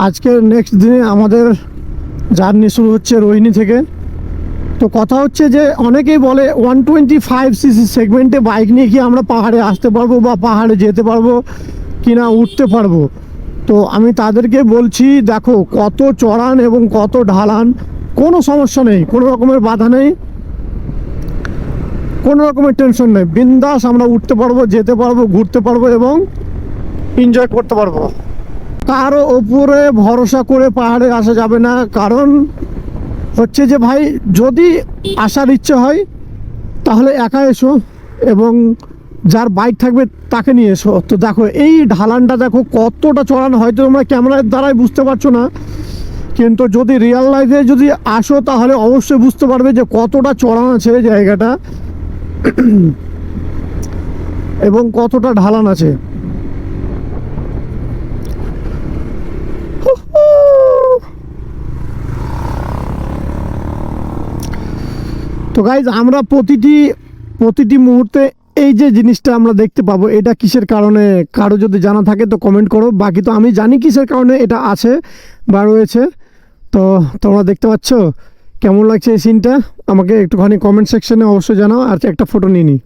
আজকের নেক্সট দিনে আমাদের জার্নি শুরু হচ্ছে রোহিণী থেকে। তো কথা হচ্ছে যে, অনেকেই বলে ওয়ান টোয়েন্টি ফাইভ সিসি সেগমেন্টে বাইক নিয়ে কি আমরা পাহাড়ে আসতে পারব বা পাহাড়ে যেতে পারব কি না উঠতে পারব? তো আমি তাদেরকে বলছি, দেখো কত চড়ান এবং কত ঢালান, কোনো সমস্যা নেই, কোনো রকমের বাধা নেই। কোনো রকমের টেনশন নেই, বিন্দাস আমরা উঠতে পারব, যেতে পারব, ঘুরতে পারব এবং এনজয় করতে পারব। কারও ওপরে ভরসা করে পাহাড়ে আসা যাবে না। কারণ হচ্ছে যে ভাই, যদি আসার ইচ্ছে হয়, তাহলে একা এসো এবং যার বাইক থাকবে তাকে নিয়ে এসো। তো দেখো, এই ঢালানটা দেখো কতটা চড়ানো, হয়তো তোমরা ক্যামেরার দ্বারাই বুঝতে পারছ না। কিন্তু যদি রিয়েল লাইফে যদি আসো, তাহলে অবশ্যই বুঝতে পারবে যে কতটা চড়ান আছে জায়গাটা। এবং কতটা ঢালান আছে। তো গাইজ আমরা প্রতিটি প্রতিটি মুহূর্তে এই যে জিনিসটা আমরা দেখতে পাবো, এটা কিসের কারণে, কারও যদি জানা থাকে তো কমেন্ট করো। বাকি তো আমি জানি কিসের কারণে এটা আছে বা রয়েছে। তো তোমরা দেখতে পাচ্ছ, কেমন লাগছে এই সিনটা আমাকে একটুখানি কমেন্ট সেকশনে অবশ্যই জানাও, আর একটা ফটো নিয়ে নিই।